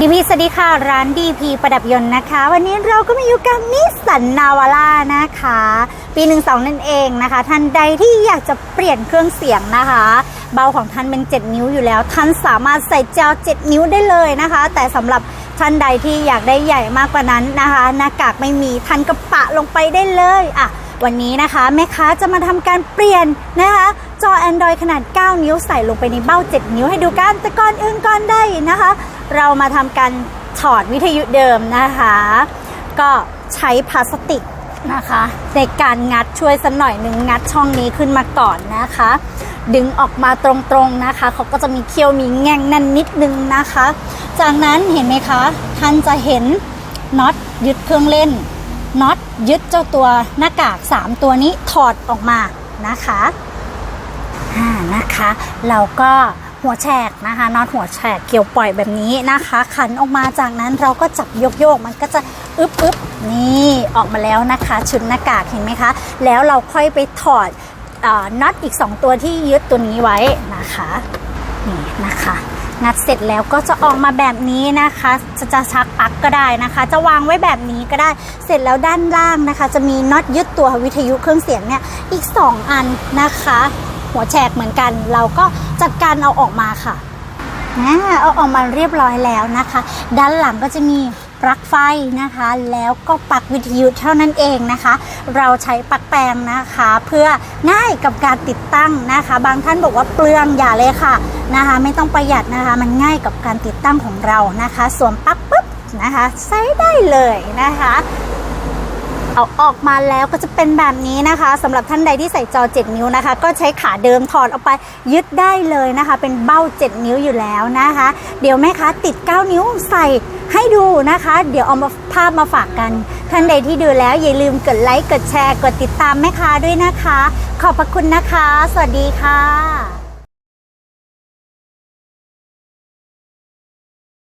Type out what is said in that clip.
ดีพีสวัสดีค่ะ ร้านดีพีประดับยนต์นะคะ วันนี้เราก็มาอยู่กับนิสสันนาวาร่านะคะ ปี 12 นั่นเองนะคะ ท่านใดที่อยากจะเปลี่ยนเครื่องเสียงนะคะ เบาของท่านเป็น 7 นิ้วอยู่แล้ว ท่านสามารถใส่เจล7นิ้วได้เลยนะคะ แต่สำหรับท่านใดที่อยากได้ใหญ่มากกว่านั้นนะคะ หน้ากากไม่มีท่านก็ปะลงไปได้เลยอะวันนี้นะคะแม่ค้าจะมาทำการเปลี่ยนนะคะ จอ Android ขนาด 9 นิ้วใส่ลงไปในเบ้า 7 นิ้วให้ดูกันแต่ก่อนอื่นก่อนได้นะคะ เรามาทำการถอดวิทยุเดิมนะคะ ก็ใช้พลาสติกนะคะ ในการงัดช่วยสักหน่อยหนึ่งงัดช่องนี้ขึ้นมาก่อนนะคะ ดึงออกมาตรงๆนะคะเขาก็จะมีเคี้ยวมีแง่งแน่นนิดนึงนะคะ จากนั้นเห็นไหมคะท่านจะเห็นน็อตยึดเครื่องเล่นน็อตยึดเจ้าตัวหน้ากาก 3 ตัวนี้ถอดออกมานะคะอ่านะคะ เราก็ หัวแฉกนะคะน็อตหัวแฉกเกี่ยวปล่อยแบบนี้นะคะ ขันออกมาจากนั้นเราก็จับโยกโยกมันก็จะอึบอึบนี่ออกมาแล้วนะคะ ชุดหน้ากากเห็นไหมคะ แล้วเราค่อยไปถอดอน็อตอีก 2 ตัวที่ยึดตัวนี้ไว้นะคะนี่นะคะงัดเสร็จแล้วก็จะออกมาแบบนี้นะคะ จะจะชักปลั๊กก็ได้นะคะ จะวางไว้แบบนี้ก็ได้ เสร็จแล้วด้านล่างนะคะ จะมีน็อตยึดตัววิทยุเครื่องเสียงเนี่ยอีก 2 อันนะคะ หัวแฉกเหมือนกัน เราก็จัดการเอาออกมาค่ะอ่าเอาออกมาเรียบร้อยแล้วนะคะ ด้านหลังก็จะมีปลั๊กไฟนะคะ แล้วก็ปลั๊กวิทยุเท่านั้นเองนะคะ เราใช้ปลั๊กแปลงนะคะ เพื่อง่ายกับการติดตั้งนะคะ บางท่านบอกว่าเปลืองอย่าเลยค่ะนะคะ ไม่ต้องประหยัดนะคะ มันง่ายกับการติดตั้งของเรานะคะ สวมปลั๊กปุ๊บนะคะ ใช้ได้เลยนะคะ เอาออกมาแล้วก็จะเป็นแบบนี้นะคะสำหรับท่านใดที่ใส่จอ 7 นิ้วนะคะ ก็ใช้ขาเดิมถอดออกไปยึดได้เลยนะคะ เป็นเบ้า 7 นิ้วอยู่แล้วนะคะ เดี๋ยวแม่ค้าติด 9 นิ้วใส่ให้ดูนะคะ เดี๋ยวเอามาภาพมาฝากกัน ท่านใดที่ดูแล้วอย่าลืมกดไลค์กดแชร์ กดติดตามแม่ค้าด้วยนะคะ ขอบพระคุณนะคะ สวัสดีค่ะ